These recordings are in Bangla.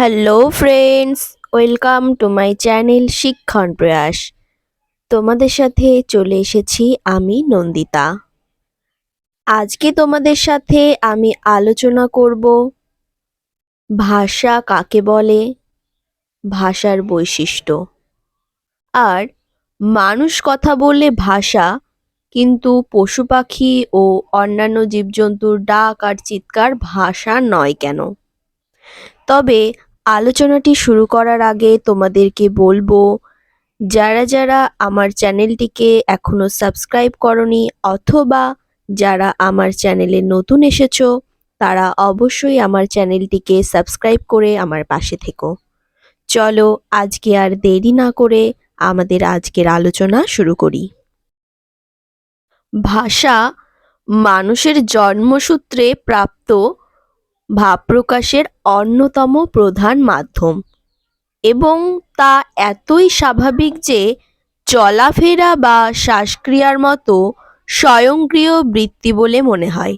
Hello friends welcome to my channel শিক্ষণ প্রয়াস তোমাদের সাথে চলে এসেছি আমি নন্দিতা। আজকে তোমাদের সাথে আমি আলোচনা করব ভাষা কাকে বলে, ভাষার বৈশিষ্ট্য। আর মানুষ কথা বললে ভাষা, কিন্তু পশু পাখি ও অন্যান্য জীবজন্তুর ডাক আর চিৎকার ভাষা নয় কেন? তবে আলোচনাটি শুরু করার আগে তোমাদেরকে বলব, যারা যারা আমার চ্যানেলটিকে এখনও সাবস্ক্রাইব করনি অথবা যারা আমার চ্যানেলে নতুন এসেছ, তারা অবশ্যই আমার চ্যানেলটিকে সাবস্ক্রাইব করে আমার পাশে থেকো। চলো আজকে আর দেরি না করে আমাদের আজকের আলোচনা শুরু করি। ভাষা মানুষের জন্মসূত্রে প্রাপ্ত ভাব প্রকাশের অন্যতম প্রধান মাধ্যম। এবং তা এতই স্বাভাবিক যে চলাফেরা বা শ্বাসক্রিয়ার মতো স্বয়ংক্রিয় বৃত্তি বলে মনে হয়।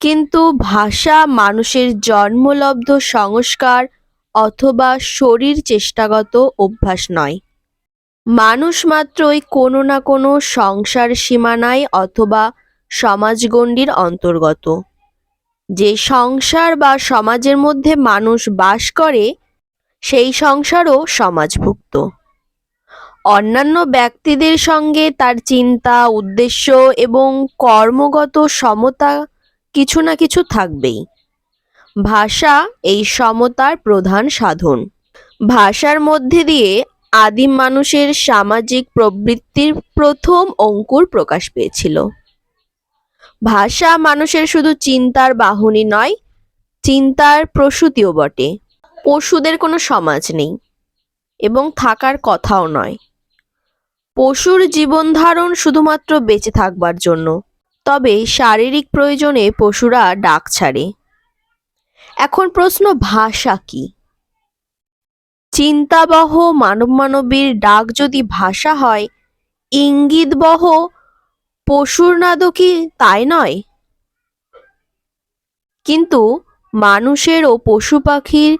কিন্তু ভাষা, মানুষের জন্মলব্ধ সংস্কার অথবা শরীর চেষ্টাগত অভ্যাস নয়। মানুষ মাত্রই কোনো না কোনো সংসার সীমানায় অথবা সমাজগণ্ডির অন্তর্গত। যে সংসার বা সমাজের মধ্যে মানুষ বাস করে, সেই সংসারও সমাজভুক্ত। অন্যান্য ব্যক্তিদের সঙ্গে তার চিন্তা, উদ্দেশ্য এবং কর্মগত সমতা কিছু না কিছু থাকবেই। ভাষা এই সমতার প্রধান সাধন। ভাষার মধ্যে দিয়ে আদিম মানুষের সামাজিক প্রবৃত্তির প্রথম অঙ্কুর প্রকাশ পেয়েছিল। ভাষা মানুষের শুধু চিন্তার বাহনী নয়, চিন্তার প্রসূতিও বটে। পশুদের কোনো সমাজ নেই এবং থাকার কথাও নয়। পশুর জীবন ধারণ শুধুমাত্র বেঁচে থাকবার জন্য, তবে শারীরিক প্রয়োজনে পশুরা ডাক ছাড়ে। এখন প্রশ্ন, ভাষা কি? চিন্তাবহ মানব মানবীর ডাক যদি ভাষা হয়, ইঙ্গিতবহ পশুর নাদও কি তাই নয়? কিন্তু মানুষের ও পশু পাখির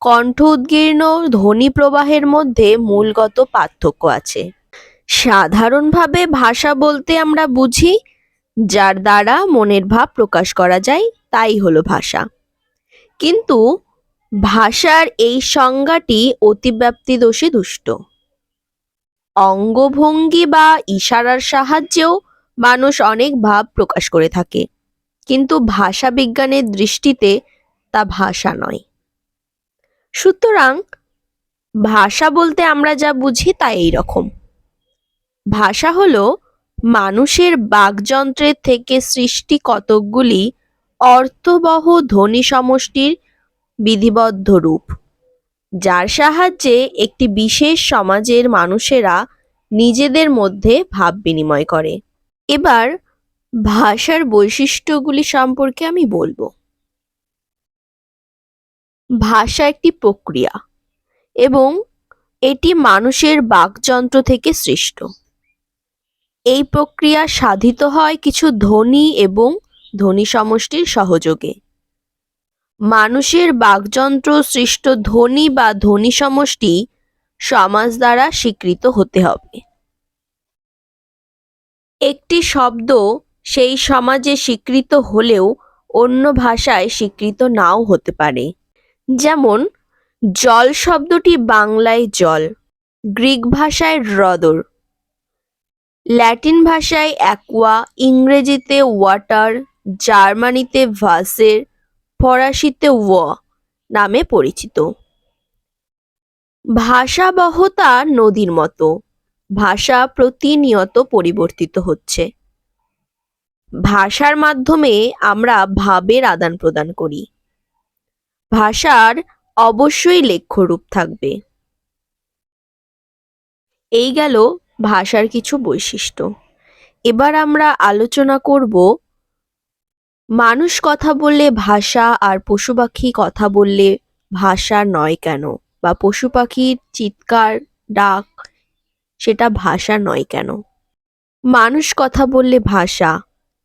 কণ্ঠ উদ্গীর্ণ ধ্বনি প্রবাহের মধ্যে মূলগত পার্থক্য আছে। সাধারণভাবে ভাষা বলতে আমরা বুঝি, যার দ্বারা মনের ভাব প্রকাশ করা যায়, তাই হলো ভাষা। কিন্তু ভাষার এই সংজ্ঞাটি অতিব্যাপ্তি দোষে দুষ্ট। অঙ্গভঙ্গি বা ইশারার সাহায্যেও মানুষ অনেক ভাব প্রকাশ করে থাকে। কিন্তু ভাষা বিজ্ঞানের দৃষ্টিতে তা ভাষা নয়। সুতরাং ভাষা বলতে আমরা যা বুঝি তা এই রকম। ভাষা হলো মানুষের বাকযন্ত্রের থেকে সৃষ্টি কতকগুলি অর্থবহ ধ্বনি সমষ্টির বিধিবদ্ধ রূপ, যার সাহায্যে একটি বিশেষ সমাজের মানুষেরা নিজেদের মধ্যে ভাব বিনিময় করে। এবার ভাষার বৈশিষ্ট্যগুলি সম্পর্কে আমি বলব। ভাষা একটি প্রক্রিয়া এবং এটি মানুষের বাকযন্ত্র থেকে সৃষ্ট। এই প্রক্রিয়া সাধিত হয় কিছু ধ্বনি এবং ধ্বনি সমষ্টির সহযোগে। মানুষের বাকযন্ত্র, সৃষ্ট ধ্বনি বা ধ্বনি সমষ্টি সমাজ দ্বারা স্বীকৃত হতে হবে। একটি শব্দ সেই সমাজে স্বীকৃত হলেও অন্য ভাষায় স্বীকৃত নাও হতে পারে। যেমন, জল শব্দটি বাংলায় জল, গ্রিক ভাষায় হ্রদর, ল্যাটিন ভাষায় অ্যাকোয়া, ইংরেজিতে ওয়াটার, জার্মানিতে ভাসের, ফরাসিতে ওয় নামে পরিচিত। ভাষাবহতা নদীর মতো। ভাষা প্রতিনিয়ত পরিবর্তিত হচ্ছে। ভাষার মাধ্যমে আমরা ভাবের আদান প্রদান করি। ভাষার অবশ্যই লেখ্য রূপ থাকবে। এই গেল ভাষার কিছু বৈশিষ্ট্য। এবার আমরা আলোচনা করব মানুষ কথা বললে ভাষা আর পশু পাখি কথা বললে ভাষা নয় কেন? বা পশু পাখির চিৎকার, ডাক সেটা ভাষা নয় কেন? মানুষ কথা বললে ভাষা,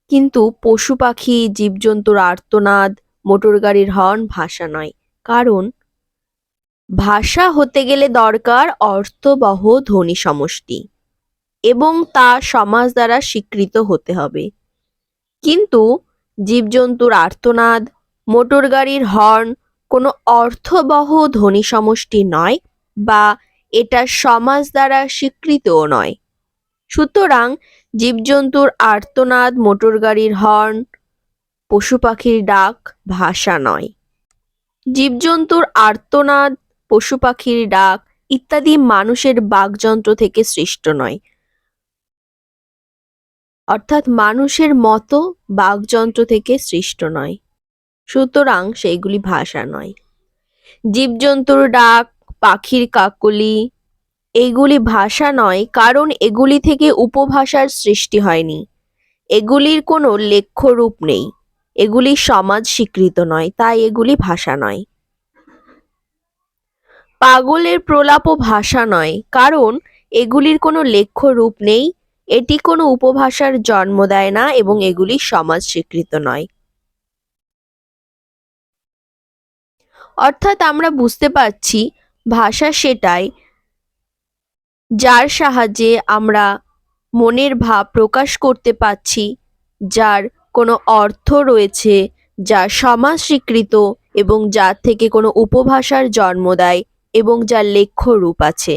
কিন্তু পশু পাখি, জীবজন্তুর আর্তনাদ, মোটর গাড়ির হর্ন ভাষা নয়। কারণ, ভাষা হতে গেলে দরকার অর্থবহ ধ্বনি সমষ্টি এবং তা সমাজ দ্বারা স্বীকৃত হতে হবে। কিন্তু জীবজন্তুর আর্তনাদ, মোটর গাড়ির হর্ন কোনো অর্থবহ ধ্বনি সমষ্টি নয় বা এটা সমাজ দ্বারা স্বীকৃতও নয়। সুতরাং জীবজন্তুর আর্তনাদ মোটর গাড়ির হর্ন পশু পাখির ডাক, ভাষা নয়। জীবজন্তুর আর্তনাদ পশু পাখির ডাক ইত্যাদি মানুষের বাকযন্ত্র থেকে সৃষ্ট নয়। অর্থাৎ মানুষের মতো বাকযন্ত্র থেকে সৃষ্ট নয়। সুতরাং সেইগুলি ভাষা নয়। জীবজন্তুর ডাক পাখির কাকলি। এগুলি ভাষা নয়, কারণ এগুলি থেকে উপভাষার সৃষ্টি হয়নি। এগুলির কোনো লেখ্য রূপ নেই। এগুলি সমাজ স্বীকৃত নয়, তাই এগুলি ভাষা নয়। পাগলের প্রলাপও ভাষা নয়, কারণ এগুলির কোনো লেখ্য রূপ নেই, এটি কোনো উপভাষার জন্ম দেয় না এবং এগুলি সমাজ স্বীকৃত নয়। অর্থাৎ আমরা বুঝতে পারছি ভাষা সেটাই যার সাহায্যে আমরা মনের ভাব প্রকাশ করতে পাচ্ছি যার কোনো অর্থ রয়েছে, যা সমাজ স্বীকৃত এবং যার থেকে কোনো উপভাষার জন্ম দেয় এবং যার লেখ্য রূপ আছে।